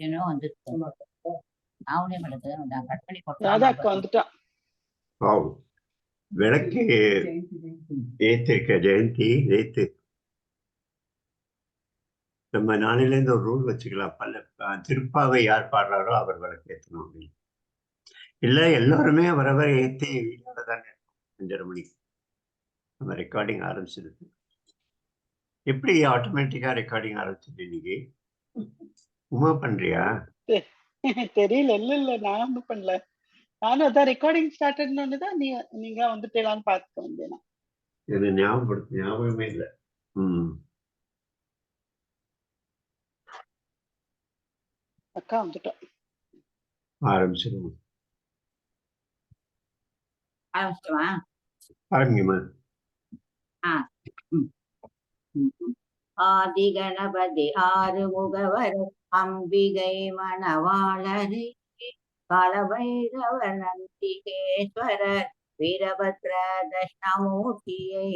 ஏனோ வந்துட்டு. அவனே பண்ணுறது நான் ஒரு ரூல் வச்சுக்கலாம். பல்ல திருப்பாவை யார் பாடுறாரோ அவர் விளக்கு ஏற்றணும் அப்படின்னு. இல்லை எல்லாருமே அவரவர் ஏற்றி வீடியோட தானே இருக்கோம் அஞ்சரை மணிக்கு. நம்ம ரெக்கார்டிங் ஆரம்பிச்சிருக்கு. எப்படி ஆட்டோமேட்டிக்காக ரெக்கார்டிங் ஆரம்பிச்சிட்டு இன்னைக்கு? உமா பண்றியா? தெரியல இல்ல இல்ல நான் ஒண்ணும் பண்ணல. நானும் அதான் ரெக்கார்டிங் ஸ்டார்ட்னு தான் நீ நீங்க வந்துட்டேலான்னு பார்த்துட்டு வந்தேன். எனக்கு ஞாபகப்படுத்த ஞாபகமே இல்லை. ம். அக்கா வந்துட்டா ஆரம்பிச்சிருவோம். ஆரம்பிச்சிட்டுவா ஆரம்பிங்கம்மா ஆதி கணபதி ஆறுமுகவர் அம்பிகை மணவாளரை காலபைரவர் நந்திகேஸ்வரர் வீரபத்ர தட்சிணாமூர்த்தியை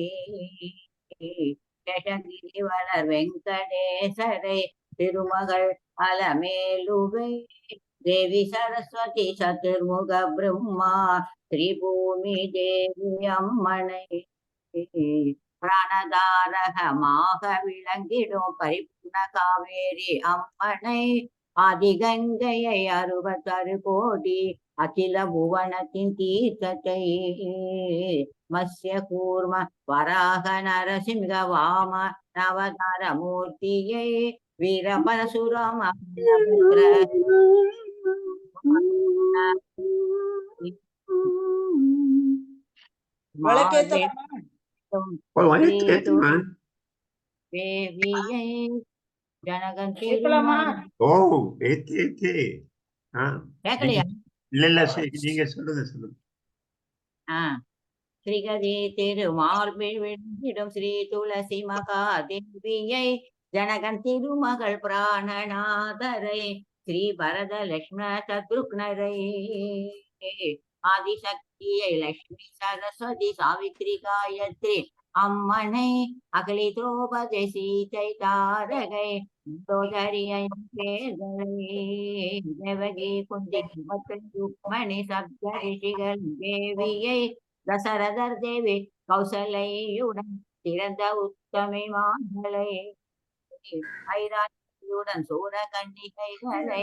சேஷகிரிவலர் வெங்கடேசரை திருமகள் அலமேலுவை. தேவி சரஸ்வதி சதுர்முக பிரம்மா ஸ்ரீபூமி தேவி அம்மனை பிராணதாரகமாக விளங்கிடும் பரிபூர்ண காவேரி அம்மனை ஆதிகங்கையை அறுபத்தறு கோடி அகில புவனத்தின் தீர்த்தத்தை மத்ய கூர்ம வராக நரசிம்ஹ வாம நவதார மூர்த்தியை வீரபரசுராம நீங்க சொல்லுங்க சொல்லுங்க. ஆ. ஸ்ரீகதி திருமார்பில் விழுந்திடும் ஸ்ரீ துளசி மகாதேவியை ஜனகன் திருமகள் பிராணநாதரை ஸ்ரீ பரத லட்சுமண சத்ருக்னரை. ஆதிசக்தியை லட்சுமி சரஸ்வதி சாவித்ரி காயத்ரி அம்மனை அகலி திரௌபதி சீதை தாரகை தேவகி குந்தி மற்றும் ருக்மணி சப்த ரிஷிகள் தேவியை தசரதர் தேவி கௌசலையுடன் சிறந்த உத்தமி மாங்களை ஐராட்சியுடன் சூர கன்னிகைகளை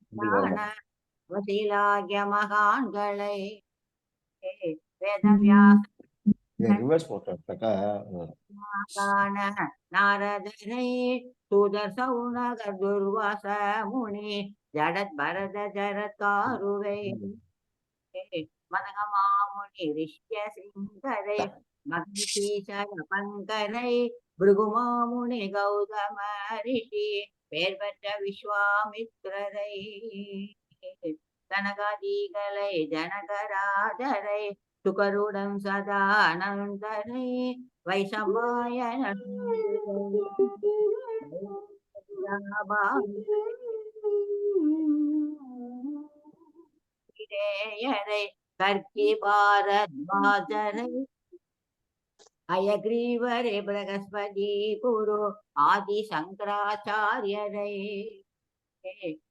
வசீலாகிய மகான்களை வேதவியாச ரிவர்ஸ் போட்டோக்கா காண நாரதரை தூதர் சௌனகர் துர்வாச முனி ஜடத் பரத ஜரத்காருவை மதகமாமுனி ரிஷ்ய சிங்கரை மகிஷீசர பங்கரை பிருகுமாமுனி கௌதம ரிஷி பேர் பெற்ற விஸ்வாமித்ரரை தனகாதிகளை ஜனகராஜரை சுகருடன் சதானந்தரை வைசம்பாயன இடையரை கற்கி பாரத்வாஜரை அயக்ரீவரே பிரகஸ்பதி குரு ஆதி சங்கராச்சாரியரை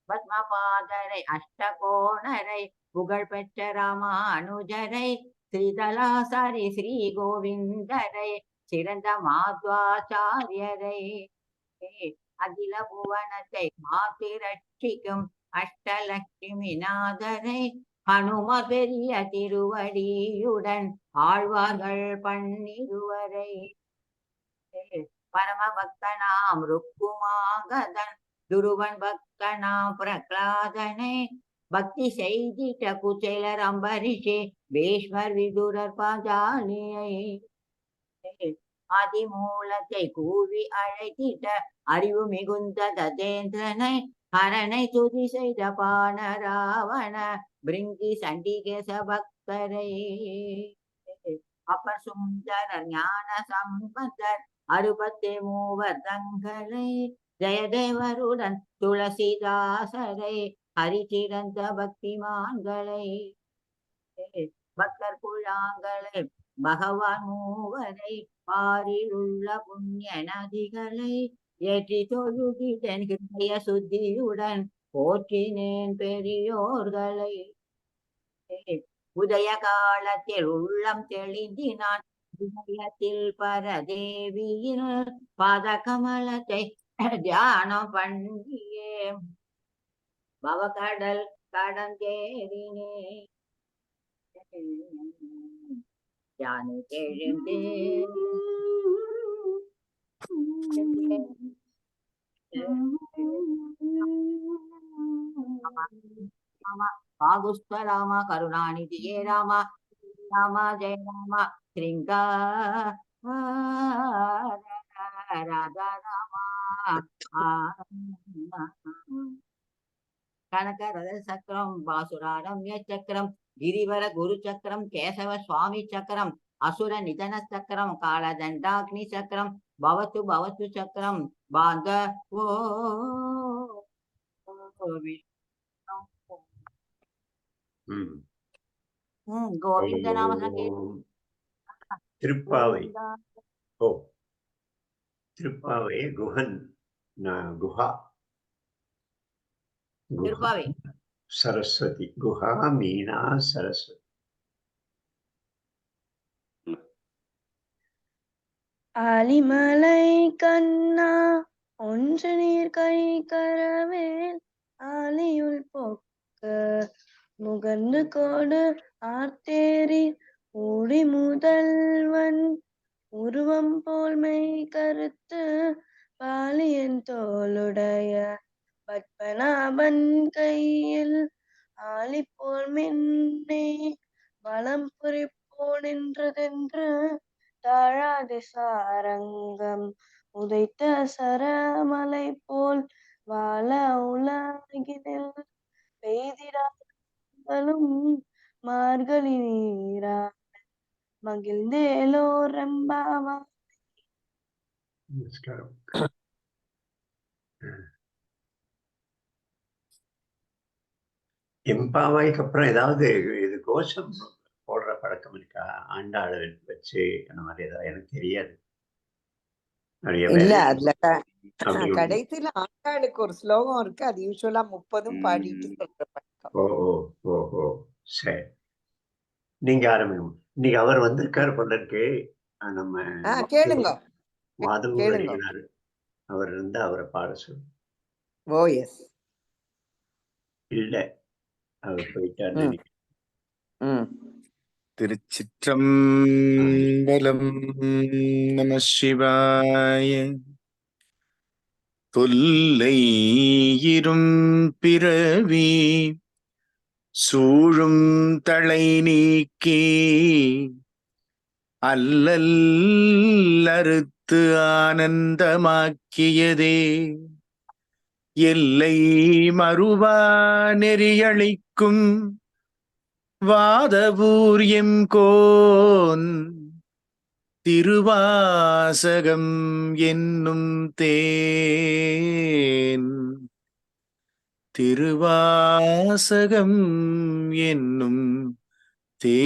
பத்மபாதரை அஷ்டகோணரை புகழ்பெற்ற ராமானுஜரை ஸ்ரீதலாசாரி ஸ்ரீ கோவிந்தரை சிறந்த மாத்வாச்சாரியரை. அகில புவனத்தை காத்து ரட்சிக்கும் அஷ்டலட்சுமி நாதரை ஹனும பெரிய திருவடியுடன் ஆழ்வார்கள் பன்னிருவரை. பரம பக்தனாம் ருக்குமாகதன் துருவன் பக்தனாம் பிரகலாதனை. பக்தி செய்திட்ட குச்சேலர் அம்பரிஷே பீஷ்மர் விதுரர் பாஜாலியை அதிமூலத்தை கூவி அழைத்திட்ட அறிவு மிகுந்த ததேந்திரனை அரணை துதி செய்த பான ராவண பிரிங்கி சண்டிகேச பக்தரை அப்பர் சுந்தரர் ஞான சம்பந்தர் அறுபத்தி மூவர் தங்களை ஜெயதேவருடன் துளசிதாசரை ஹரிச்சிறந்த பக்திமான்களை பக்தர் குழாங்களை பகவான் மூவரை பாரில் உள்ள புண்ணிய நதிகளை ஏற்றி தொழுகிடன் ஹிருதய சுத்தியுடன் போற்றினேன் பெரியோர்களை. உதய காலத்தில் உள்ளம் தெளிந்தினான். உதயத்தில் பரதேவியின் பாத கமலத்தை தியானம் பண்ணியே பவகடல் கடந்தேறினே யானை எழுந்தேன் ஆகுஸ்த ராமா கருணாநிதியே ராமா ராமா ஜெய ராமா ஸ்ரீங்கா ராதா ராமா கனக ரத சக்கரம் பாசுராரம்ய சக்கரம் கிரிவர குரு சக்கரம் கேசவ சுவாமி சக்கரம் அசுர நிதன சக்கரம் காலதண்டாக்னி சக்கரம் பவத்து பவத்து சக்கரம் பாந்த ஓ ம். ம், கோவிந்த நாம ஓம். திருப்பாவை ஓ திருப்பாவை குஹன் ந- குஹா குஹா. திருப்பாவை அலிமலை கண்ணா ஒன்று நீர் கை கரவேல் ஆலியுள் போக்க முகந்து கோடு ஆர்த்தேரி ஊடி முதல்வன் உருவம் போல் மெய் கருத்து பாலியன் தோளுடைய பத்மநாபன் கையில் ஆலி போல் மின்னே வளம் புரிப்போ நின்றதென்று தாழாத சாரங்கம். உதைத்த சரமலை போல் வாழ உலகினில். பெய்திடாலும் மார்கழி நீரா. மகிழ்ந்தேலோ ரம்பாவா நமஸ்காரம். எம்பாவாய்க்கு அப்புறம் ஏதாவது இது கோஷம்? போடுற பழக்கம் இருக்கா? ஆண்டாள் வச்சு அந்த மாதிரி ஏதாவது எனக்கு தெரியாது. இல்ல அதுல. கடைசியில ஆண்டாளுக்கு ஒரு ஸ்லோகம் இருக்கு. அது யூஸ்வலா முப்பதும் பாடிட்டு. சொல்ற பழக்கம். ஓ ஓ ஓ சரி. நீங்க ஆரம்பிங்க. இன்னைக்கு அவர் வந்திருக்காரு போல இருக்கு. நம்ம கேளுங்க. மாதவ கேளுங்க. அடிகளார் அவர் இருந்தா அவரை பாட சொல்லு. Oh yes. இல்ல. அவர் போயிட்டாரு ம். திருச்சிற்றம்பலம் நம சிவாய. தொல்லை இரும் பிறவி சூழும் தலை நீக்கி அல்லல் அறுத்து ஆனந்தமாக்கியதே. எல்லை மறுவா நெறியளிக்கும் வாதபூர்யம் கோன் திருவாசகம் என்னும் தேன். திருவாசகம் என்னும் தேன்.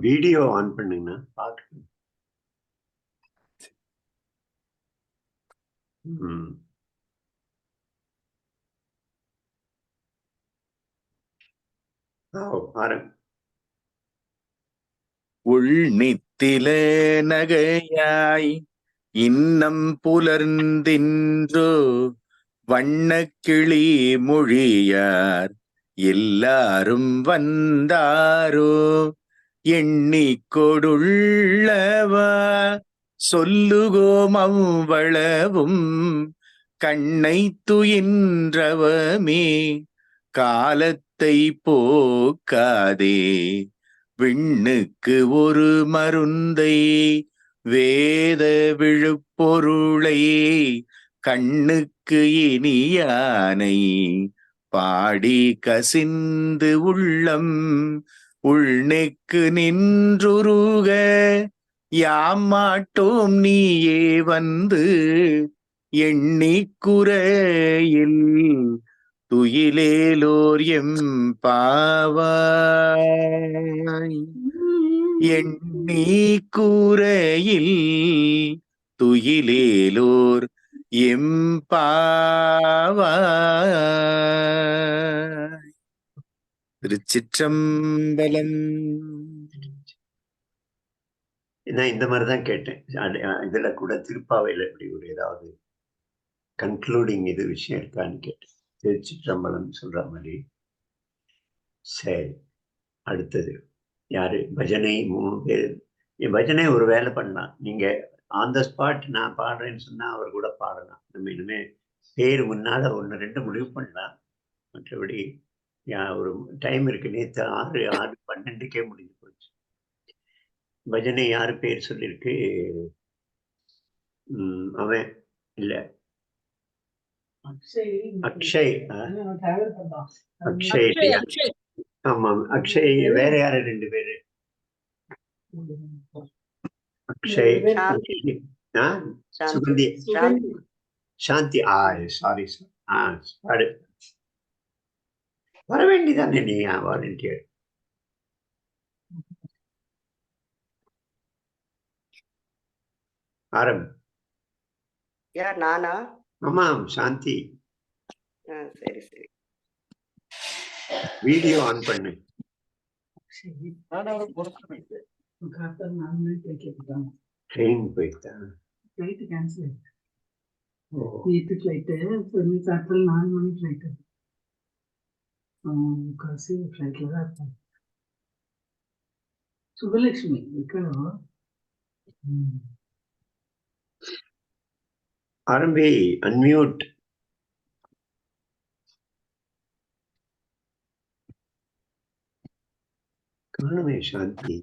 வீடியோ ஆன் பண்ணுங்கண்ணா பார்க்கணும். ம் ஓ ஆரம்பி உள்நித்தில நகையாய் இன்னம் புலர்ந்தின்றோ வண்ணக்கிளி மொழியார் எல்லாரும் வந்தாரோ? எண்ணிக்கொடுள்ளவா சொல்லுகோம் அவ்வளவும் கண்ணை துயின்றவமே. காலத் காலத்தை போக்காதே. விண்ணுக்கு ஒரு மருந்தை வேத விழுப்பொருளை கண்ணுக்கு இனியானை பாடி கசிந்து உள்ளம் உள்நெக்கு நின்றுருக. யாம் மாட்டோம் நீயே வந்து எண்ணிக்குறையில் துயிலேலோர் எம் பாவாய். எண்ணி கூரையில் துயிலேலோர் எம்பாவாய் திருச்சிற்றம்பலம். நான் இந்த மாதிரி தான் கேட்டேன் இதில் கூட திருப்பாவையில் இப்படி ஒரு ஏதாவது கன்க்ளூடிங் இது விஷயம் இருக்கான்னு கேட்டேன். திருச்சிற்றம்பலம் சொல்ற மாதிரி. சரி அடுத்தது. யாரு? பஜனை மூணு பேர். என் பஜனை ஒரு வேலை பண்ணலாம். நீங்க ஆன் த ஸ்பாட் நான் பாடுறேன்னு சொன்னா அவர் கூட பாடலாம். நம்ம இனிமே பேர் முன்னால ஒன்று ரெண்டு முடிவு பண்ணலாம். மற்றபடி யா- ஒரு டைம் இருக்கு. நேற்று ஆறு ஆறு பன்னெண்டுக்கே முடிஞ்சு போச்சு. பஜனை யாரு பேர் சொல்லியிருக்கு அவன் இல்லை. அக்ஷய்? அக்ஷய் ஆமா அக்ஷய் வேற யாரு ரெண்டு பேரு? அக்ஷய்? சுகந்தி. சாந்தி. ஆ சாரி ஆ பாடு. வர வேண்டியதானே நீ வாலண்டியர் ஆரம். யார் நானா? ஆமாம் சாந்தி. ஆ, சரி சரி. வீடியோ ஆன் பண்ணு. ட்ரெயின் போயிட்டா ஃப்ளைட் கேன்சல் நேற்று ஃப்ளைட்டு சாயங்காலம் நாலு மணி ஃப்ளைட்டு காசு ஃப்ளைட்டில் தான் சுபலட்சுமி இருக்கணும். ஆரம்பி அன்மியூட் காணுமே சாந்தி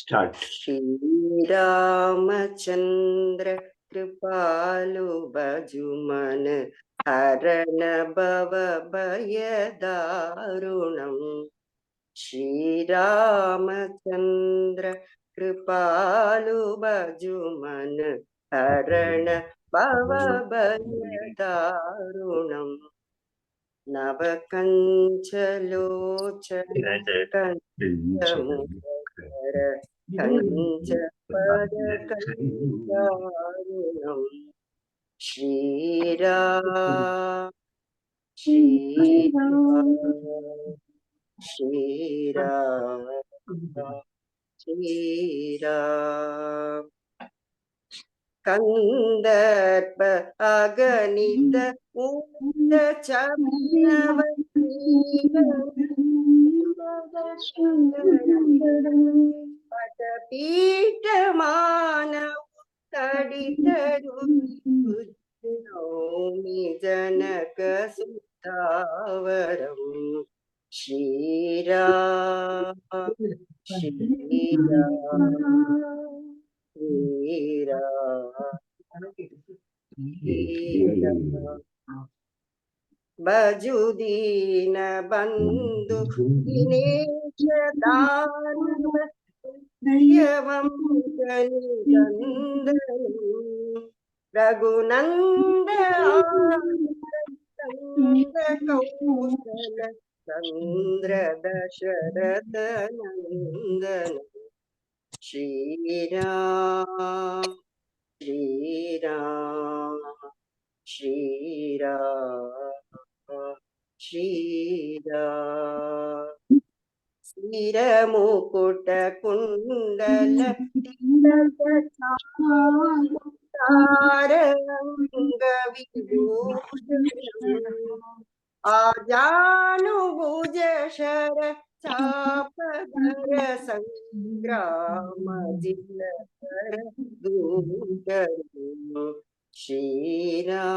ஸ்டார்ட் श्रीरामचन्द्र कृपालु भजुमन हरण भव भयदारुणम् श्रीरामचन्द्र कृपालु भजुमन हरण भव भयदारुणम् नवकञ्चलोचन कञ्चमुखर कञ्चपदकञ्चारुणम् श्रीरा श्रीरा श्रीरा Sriram கந்தர்ப அகணித ஊந்த பதபீட்டமான தடிதரும் Janaka சுத்தாவரம். Shira, Shira, Shira, Shira. Bajudin bandu ini cedan, Dewam kani gandan, Ragunanda. Sang kekuasaan Chandra Dasharatha Nandana ശ്രീരാ Shriram Shriram Kundala താരംഗ വിഭൂഷണം ആജാനു अक्षर चापदर संग्राम जिनकर दूकर श्रीराम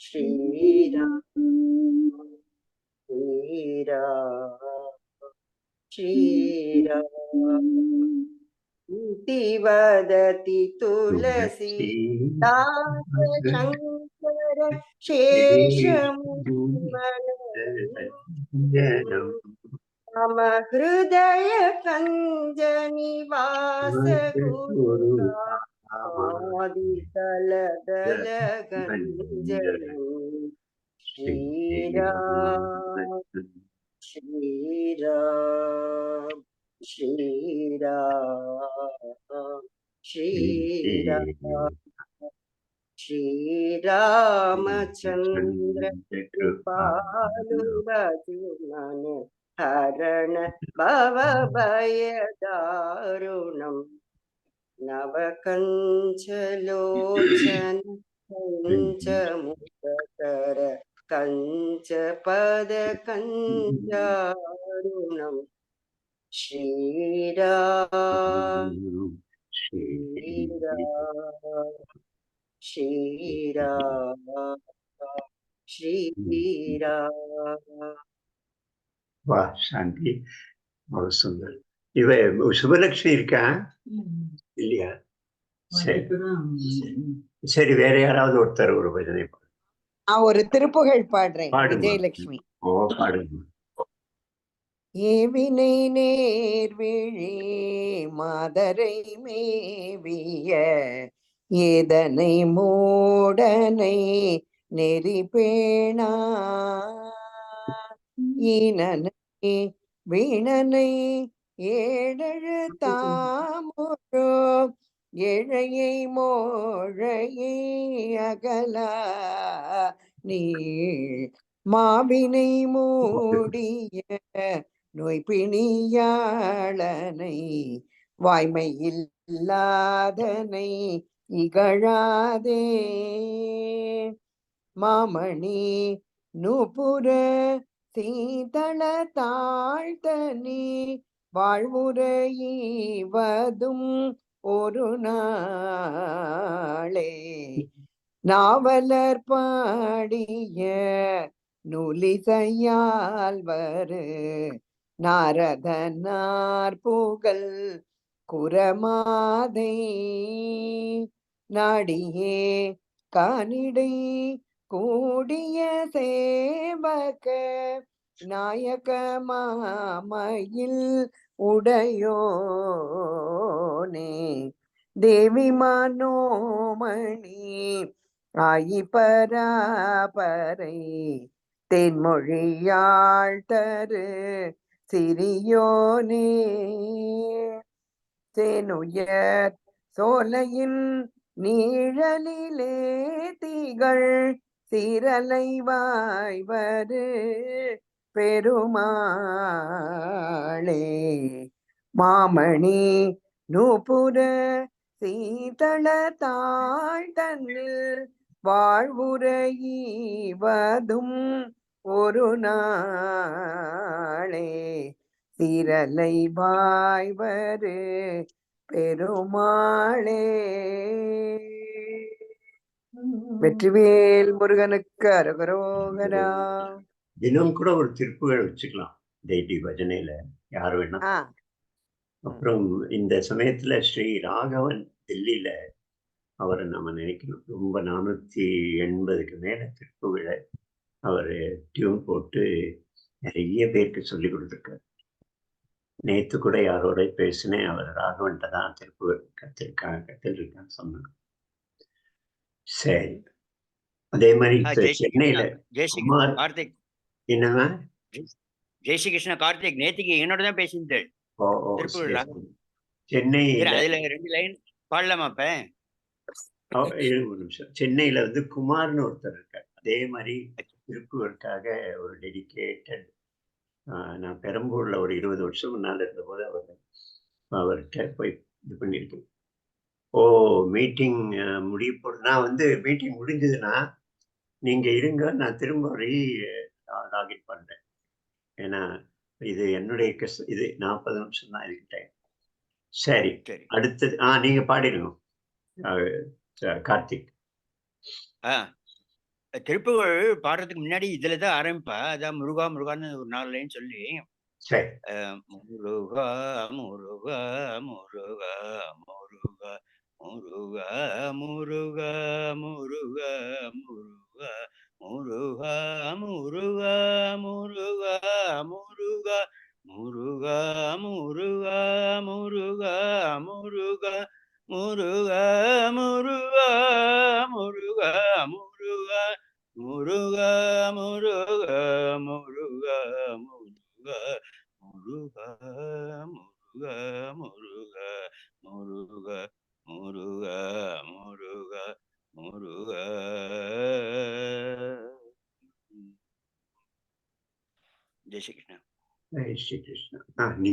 श्रीराम श्रीराम श्रीराम वदति तुलसी दास शङ्कर शेषमुनिमनम् मम हृदय कञ्ज निवास गुरुदितल दल गञ्जनम् ശ്രീരാമ ശ്രീരാമ ശ്രീരാമചന്ദ്ര കൃപാലുരജുമന ഹരണ ഭവഭയദാരുണം. നവകഞ്ചലോചന കഞ്ചമുഖകര കഞ്ചപദ കഞ്ചാരുണം. श्रीराम श्रीराम श्रीराम श्रीराम வா சாந்தி ரொம்ப சுந்தர் இவ சுபலட்சுமி இருக்கா இல்லையா சரி சரி வேற யாராவது ஒருத்தர் ஒரு பஜனை பாடு. நான் ஒரு திருப்புகழ் பாடுறேன் பாடுங்க. விஜயலட்சுமி ஓ பாடுங்க ஏவினை நேர்விழி மாதரை மேவிய ஏதனை மூடனை நெறி பேணா ஈனனை வீணனை ஏழழு தாமுழோ ஏழையை மோழையை அகலா நீள் மாவினை மூடிய நோய் பிணியாளனை வாய்மை இல்லாதனை இகழாதே. மாமணி நூபுர சீதள தாழ்த்தனி வாழ்வுரையீவதும் ஒரு நாளே. நாவலர் பாடிய நூலிசையால் வரு நாரதனார் புகழ் குரமாதை. நாடியே காணிடை கூடிய சேவக. நாயக மாமையில் உடையோனே. தேவி மனோமணி ஆயி பராபரை தென்மொழியாள் தரு சிறியோனே தேனுயர் சோலையின் நீழலிலே திகழ் சிரலை வாய்வரு பெருமாளே. மாமணி நூபுர சீதள தாழ் தன்னில் வாழ்வுரையீவதும் ஒரு நாளே சீரலை வாய்வரு பெருமாளே. வெற்றிவேல் முருகனுக்கு அரகரோகரா. தினம் கூட ஒரு திருப்புகள் வச்சுக்கலாம் டெய்லி பஜனையில யார் வேணா. அப்புறம் இந்த சமயத்துல ஸ்ரீ ராகவன் டெல்லியில அவரை நம்ம நினைக்கணும். ரொம்ப நானூத்தி எண்பதுக்கு மேல திருப்புகளை அவர் டியூன் போட்டு நிறைய பேருக்கு சொல்லி கொடுத்துருக்காரு. நேத்து கூட யாரோட பேசினேன். அவர் ராகவன்ட்ட தான் திருப்புகள் கத்திருக்காங்க கத்திருக்கான்னு சொன்னாங்க. சரி. அதே மாதிரி சென்னையில கார்த்திக். என்னவா ஜெய் ஸ்ரீ கிருஷ்ணா கார்த்திக் நேத்திக்கு என்னோட தான். சென்னையில அதுல ரெண்டு லைன் பாடலாமா அப்ப? சென்னையில வந்து குமார்னு ஒருத்தர் இருக்கார். அதே மாதிரி திருப்பூருக்காக ஒரு டெடிக்கேட்டட் நான் பெரம்பூர்ல ஒரு இருபது வருஷம் முன்னால் இருந்தபோது அவர் அவர்கிட்ட போய் இது பண்ணியிருக்கேன். ஓ மீட்டிங் முடிய போ நான் வந்து மீட்டிங் முடிஞ்சதுன்னா நீங்க இருங்க நான் திரும்ப ரீ லாகின் பண்றேன். ஏன்னா இது என்னுடைய கஸ் இது நாற்பது நிமிஷம் தான் இதுக்கு டைம் சரி. அடுத்தது ஆ நீங்க பாடிடுங்க கார்த்திக். ஆ. திருப்புகழ் பாடுறதுக்கு முன்னாடி இதுல தான் ஆரம்பிப்பா அதான் முருகா முருகான்னு ஒரு நாலு லைன் சொல்லி முருகா முருகா முருகா முருகா முருகா முருகா முருகா முருகா முருகா முருகா முருகா முருகா முருகா முருகா முருகா முருகா முருகா முருகா முருகா முருகா முருகா முருகா முருகா முருகா முருகா முருகா முருகா முருகா முருகா ஜெய் ஸ்ரீ கிருஷ்ணா ஜெய் ஸ்ரீ கிருஷ்ணா ஆ நீ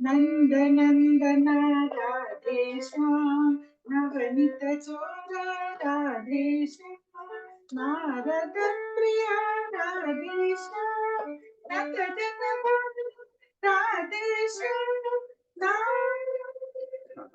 Nanda Nanda Nada Deshma Navanita Chota Deshma Nada Dapriya Nada Nada Nada Deshma Nada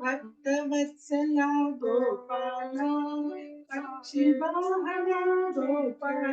भक्तवत्सला Gopala Pakshivahana Gopala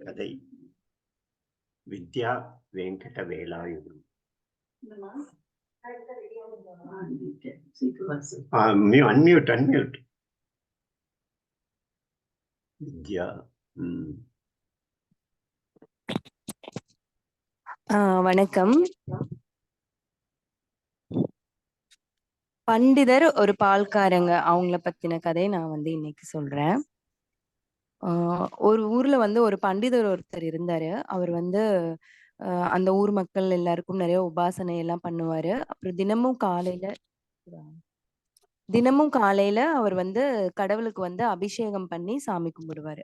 கதை. வித்யா வெங்கட வேலாயுதம். அன்மியூட் அன்மியூட் வித்யா ம். ஆஹ் வணக்கம். பண்டிதர் ஒரு பால்காரங்க அவங்கள பத்தின கதையை நான் வந்து இன்னைக்கு சொல்றேன். ஆஹ் ஒரு ஊர்ல வந்து ஒரு பண்டிதர் ஒருத்தர் இருந்தாரு. அவர் வந்து ஆ, அந்த ஊர் மக்கள் எல்லாருக்கும் நிறைய உபாசனை எல்லாம் பண்ணுவாரு. அப்புறம் தினமும் காலையில தினமும் காலையில அவர் வந்து கடவுளுக்கு வந்து அபிஷேகம் பண்ணி சாமி கும்பிடுவாரு.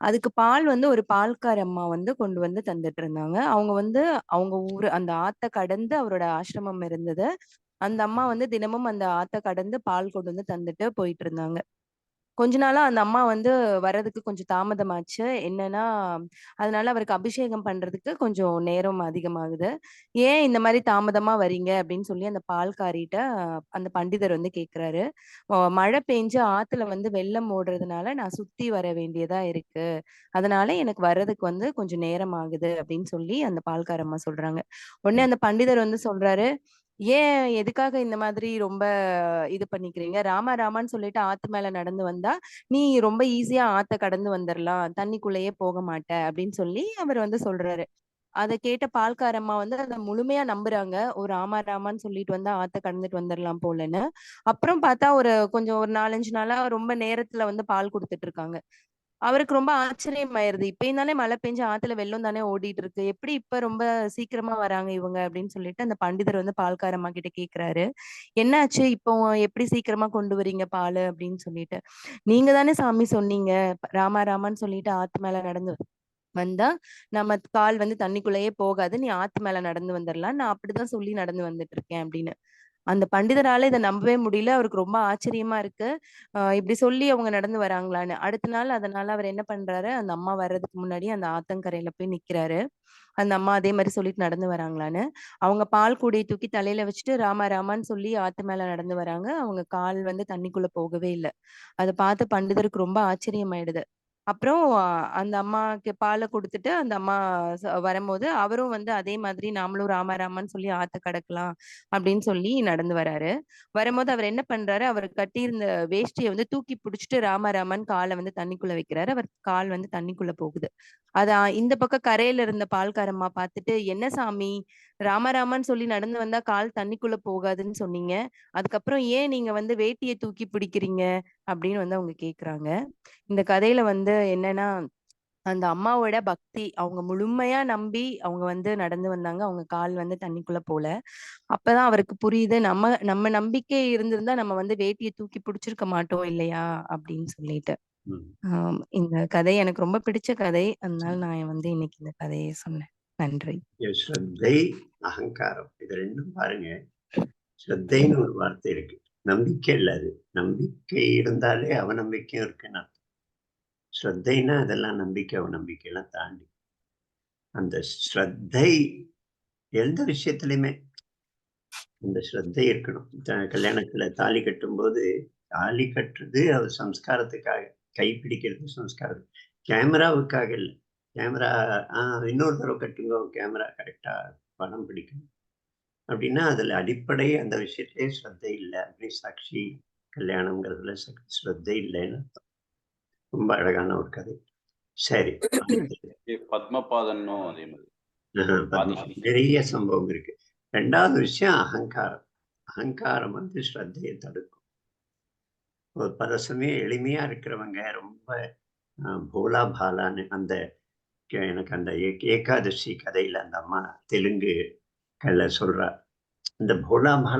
அதுக்கு பால் வந்து ஒரு பால்கார அம்மா வந்து கொண்டு வந்து தந்துட்டு இருந்தாங்க. அவங்க வந்து அவங்க ஊரு அந்த ஆத்த கடந்து அவரோட ஆசிரமம் இருந்தது. அந்த அம்மா வந்து தினமும் அந்த ஆத்த கடந்து பால் கொண்டு வந்து தந்துட்டு போயிட்டு இருந்தாங்க. கொஞ்ச நாளா அந்த அம்மா வந்து வர்றதுக்கு கொஞ்சம் தாமதமாச்சு. என்னன்னா அதனால அவருக்கு அபிஷேகம் பண்றதுக்கு கொஞ்சம் நேரம் அதிகமாகுது. ஏன் இந்த மாதிரி தாமதமா வரீங்க? அப்படின்னு சொல்லி அந்த பால்காரிட்ட அந்த பண்டிதர் வந்து கேக்குறாரு. "அஹ் மழை பெஞ்சு ஆத்துல வந்து வெள்ளம் ஓடுறதுனால நான் சுத்தி வர வேண்டியதா இருக்கு. அதனால எனக்கு வர்றதுக்கு வந்து கொஞ்சம் நேரம் ஆகுது. அப்படின்னு சொல்லி அந்த பால்காரம்மா சொல்றாங்க. உடனே அந்த பண்டிதர் வந்து சொல்றாரு ஏன் எதுக்காக இந்த மாதிரி ரொம்ப இது பண்ணிக்கிறீங்க? ராமா ராமான்னு சொல்லிட்டு ஆத்து மேல நடந்து வந்தா நீ ரொம்ப ஈஸியா ஆத்த கடந்து வந்துடலாம் தண்ணிக்குள்ளேயே போக மாட்ட. அப்படின்னு சொல்லி அவர் வந்து சொல்றாரு. அதை கேட்ட பால்காரம்மா வந்து அதை முழுமையா நம்புறாங்க. ஒரு ராமா ராமான்னு சொல்லிட்டு வந்தா ஆத்த கடந்துட்டு வந்துடலாம் போலன்னு. அப்புறம் பார்த்தா ஒரு கொஞ்சம் ஒரு நாலஞ்சு நாளா ரொம்ப நேரத்துல வந்து பால் கொடுத்துட்டு இருக்காங்க. அவருக்கு ரொம்ப ஆச்சரியமாயிருது. இப்பயும் தானே மழை பெஞ்சு ஆத்துல வெள்ளம் தானே ஓடிட்டு இருக்கு எப்படி இப்ப ரொம்ப சீக்கிரமா வராங்க இவங்க அப்படின்னு சொல்லிட்டு அந்த பண்டிதர் வந்து பால்காரம்மா கிட்ட கேக்குறாரு. என்னாச்சு? இப்போ எப்படி சீக்கிரமா கொண்டு வரீங்க பால்? அப்படின்னு சொல்லிட்டு. நீங்க தானே சாமி சொன்னீங்க. ராமா ராமான்னு சொல்லிட்டு ஆத்து மேல நடந்து வந்தா நம்ம கால் வந்து தண்ணிக்குள்ளேயே போகாது. நீ ஆத்து மேல நடந்து வந்துடலாம் நான் அப்படிதான் சொல்லி நடந்து வந்துட்டு இருக்கேன் அப்படின்னு. அந்த பண்டிதரால இதை நம்பவே முடியல. அவருக்கு ரொம்ப ஆச்சரியமா இருக்கு. ஆஹ் இப்படி சொல்லி அவங்க நடந்து வராங்களான்னு. அடுத்த நாள் அதனால அவர் என்ன பண்றாரு? அந்த அம்மா வர்றதுக்கு முன்னாடி அந்த ஆத்தங்கரையில போய் நிக்கிறாரு. அந்த அம்மா அதே மாதிரி சொல்லிட்டு நடந்து வராங்களான்னு. அவங்க பால் கூடையை தூக்கி தலையில வச்சுட்டு ராமா ராமான்னு சொல்லி ஆத்து மேல நடந்து வராங்க. அவங்க கால் வந்து தண்ணிக்குள்ள போகவே இல்லை. அதை பார்த்து பண்டிதருக்கு ரொம்ப ஆச்சரியமாயிடுது. அப்புறம் அந்த அம்மாக்கு பாலை கொடுத்துட்டு அந்த அம்மா ச- வரும்போது அவரும் வந்து அதே மாதிரி நாமளும் ராமா ராமான்னு சொல்லி ஆத்த கடக்கலாம் அப்படின்னு சொல்லி நடந்து வராரு. வரும்போது அவர் என்ன பண்றாரு அவர் கட்டியிருந்த வேஷ்டியை வந்து தூக்கி பிடிச்சிட்டு ராமா ராமன் காலை வந்து தண்ணிக்குள்ள வைக்கிறாரு. அவர் கால் வந்து தண்ணிக்குள்ள போகுது. அத இந்த பக்கம் கரையில இருந்த பால்காரம்மா பார்த்துட்டு என்ன சாமி ராமராமன் சொல்லி நடந்து வந்தா கால் தண்ணிக்குள்ள போகாதுன்னு சொன்னீங்க. அதுக்கப்புறம் ஏன் நீங்க வந்து வேட்டியை தூக்கி பிடிக்கிறீங்க? அப்படின்னு வந்து அவங்க கேக்குறாங்க. இந்த கதையில வந்து என்னன்னா அந்த அம்மாவோட பக்தி அவங்க முழுமையா நம்பி அவங்க வந்து நடந்து வந்தாங்க. அவங்க கால் வந்து தண்ணிக்குள்ள போல. அப்பதான் அவருக்கு புரியுது நம்ம நம்ம நம்பிக்கை இருந்திருந்தா நம்ம வந்து வேட்டியை தூக்கி பிடிச்சிருக்க மாட்டோம் இல்லையா? அப்படின்னு சொல்லிட்டு. இந்த கதை எனக்கு ரொம்ப பிடிச்ச கதை. அதனால நான் வந்து இன்னைக்கு இந்த கதையை சொன்னேன். நன்றி. ஸ்ரத்தை அகங்காரம் இது ரெண்டும் பாருங்க. ஸ்ரத்தைன்னு ஒரு வார்த்தை இருக்கு. நம்பிக்கை இல்லை அது. நம்பிக்கை இருந்தாலே அவநம்பிக்கையும் இருக்குன்னு அர்த்தம். ஸ்ரத்தைன்னா அதெல்லாம் நம்பிக்கை அவநம்பிக்கை எல்லாம் தாண்டி. அந்த ஸ்ரத்தை எந்த விஷயத்துலையுமே அந்த ஸ்ரத்தை இருக்கணும். கல்யாணத்துல தாலி கட்டும்போது தாலி கட்டுறது அது சம்ஸ்காரத்துக்காக கை பிடிக்கிறது சம்ஸ்காரம். கேமராவுக்காக இல்லை. கேமரா ஆஹ் இன்னொரு தடவை கட்டுங்க கேமரா கரெக்டா படம் பிடிக்கணும் அப்படின்னா அதுல அடிப்படை அந்த விஷயத்திலே ஸ்ரத்தை இல்லை. அப்படி சாட்சி கல்யாணங்கிறதுல ஸ்ரத்தை இல்லைன்னு. ரொம்ப அழகான ஒரு கதை. சரி அடுத்தது. பத்மபாதன்னும் அதே மாதிரி. நிறைய சம்பவம் இருக்கு. ரெண்டாவது விஷயம் அகங்காரம். அகங்காரம் வந்து ஸ்ரத்தையை தடுக்கும். ஒரு பல சமயம் எளிமையா இருக்கிறவங்க ரொம்ப போலா பாலான்னு அந்த எனக்கு அந்த ஏ- ஏகாதசி கதையில அந்த அம்மா தெலுங்கு கல்ல சொல்றா. இந்த போலா